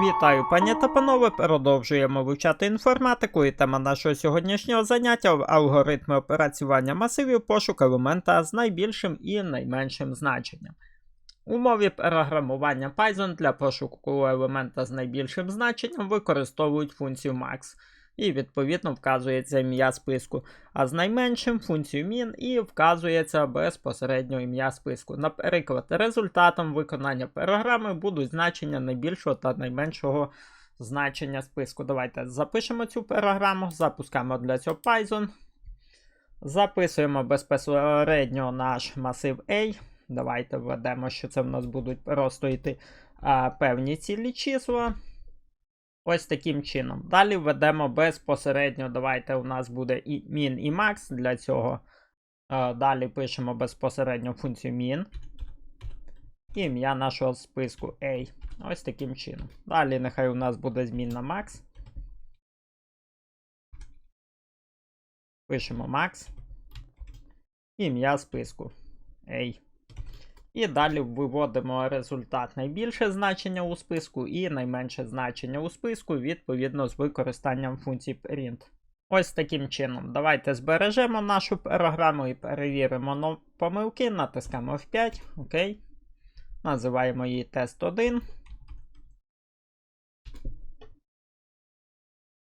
Вітаю, пані та панове. Продовжуємо вивчати інформатику. І тема нашого сьогоднішнього заняття алгоритми операцювання масивів, пошук елемента з найбільшим і найменшим значенням. У мові програмування Python для пошуку елемента з найбільшим значенням використовують функцію max. І відповідно вказується ім'я списку, а з найменшим функцію min і вказується безпосередньо ім'я списку. Наприклад, результатом виконання програми будуть значення найбільшого та найменшого значення списку. Давайте запишемо цю програму, запускаємо для цього Python. Записуємо безпосередньо наш масив A. Давайте введемо, що це в нас будуть просто йти а, певні цілі числа. Ось таким чином. Далі введемо безпосередньо. Давайте у нас буде і min і max. Для цього е, далі пишемо безпосередньо функцію min. Ім'я нашого списку A. Ось таким чином. Далі нехай у нас буде змінна max. Пишемо max. Ім'я списку A. І далі виводимо результат найбільше значення у списку і найменше значення у списку відповідно з використанням функції print. Ось таким чином. Давайте збережемо нашу програму і перевіримо помилки. Натискаємо F5. Окей. Називаємо її тест 1.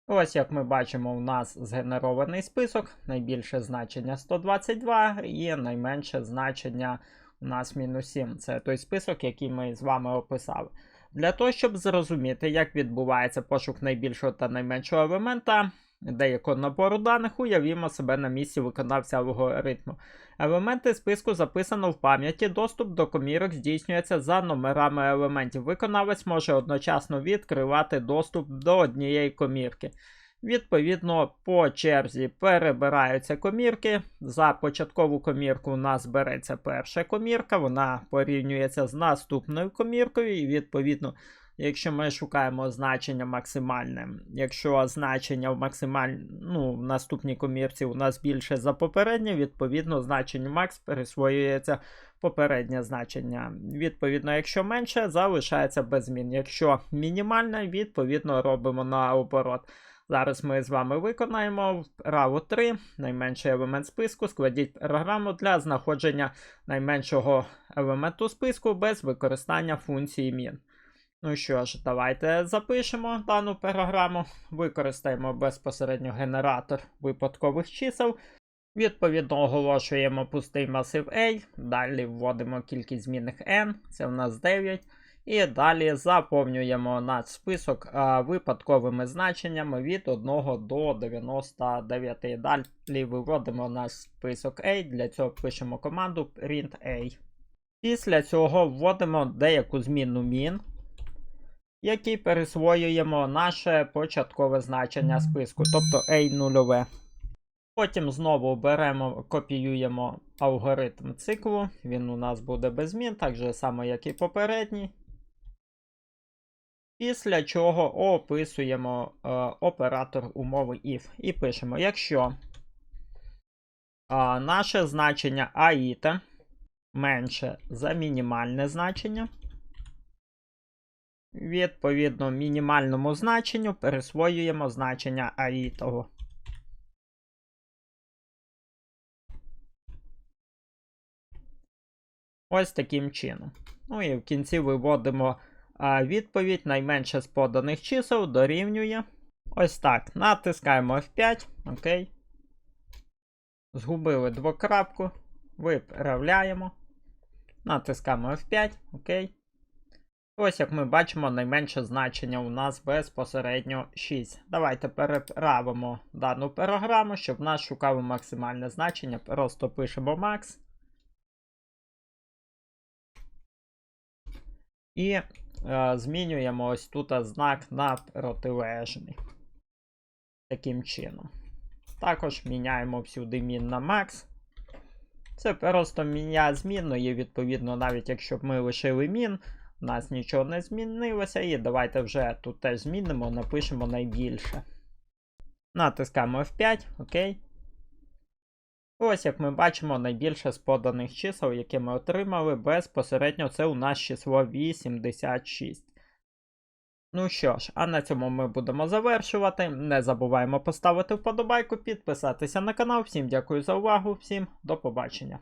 Ось як ми бачимо, у нас згенерований список. Найбільше значення 122 і найменше значення у нас мінус 7. Це той список, який ми з вами описали. Для того, щоб зрозуміти, як відбувається пошук найбільшого та найменшого елемента деякого набору даних, уявімо себе на місці виконавця алгоритму. Елементи списку записано в пам'яті. Доступ до комірок здійснюється за номерами елементів. Виконавець може одночасно відкривати доступ до однієї комірки. Відповідно, по черзі перебираються комірки. За початкову комірку у нас береться перша комірка, вона порівнюється з наступною коміркою, і відповідно, якщо ми шукаємо значення максимальне, якщо значення в максималь... ну, в наступній комірці у нас більше за попереднє, відповідно, значенню max присвоюється попереднє значення. Відповідно, якщо менше, залишається без змін. Якщо мінімальне, відповідно робимо наоборот. Зараз ми з вами виконаємо вправу 3, найменший елемент списку. Складіть програму для знаходження найменшого елементу списку без використання функції min. Ну що ж, давайте запишемо дану програму, використаємо безпосередньо генератор випадкових чисел. Відповідно, оголошуємо пустий масив A, далі вводимо кількість змінних n, це в нас 9. І далі заповнюємо наш список а, випадковими значеннями від 1 до 99. Далі виводимо наш список A. Для цього пишемо команду print A. Після цього вводимо деяку змінну min, який пересвоюємо наше початкове значення списку, тобто A0. Потім знову беремо, копіюємо алгоритм циклу. Він у нас буде без змін, так же само, як і попередній. Після чого описуємо е, оператор умови if і пишемо, якщо е, наше значення аїта менше за мінімальне значення, відповідно мінімальному значенню пересвоюємо значення аїтого. Ось таким чином. Ну і в кінці виводимо а відповідь найменше з поданих чисел дорівнює. Ось так. Натискаємо F5. Окей. Згубили двокрапку. Виправляємо. Натискаємо F5. Окей. Ось як ми бачимо, найменше значення у нас безпосередньо 6. Давайте переправимо дану програму, щоб нас шукало максимальне значення. Просто пишемо max. І змінюємо ось тут знак на протилежний. Таким чином. Також міняємо всюди мін на max. Це просто міня змінної, відповідно, навіть якщо б ми лишили мін, у нас нічого не змінилося. І давайте вже тут теж змінимо, напишемо найбільше. Натискаємо F5, окей. Ось, як ми бачимо, найбільше з поданих чисел, які ми отримали, безпосередньо це у нас число 86. Ну що ж, а на цьому ми будемо завершувати. Не забуваємо поставити вподобайку, підписатися на канал. Всім дякую за увагу, всім до побачення.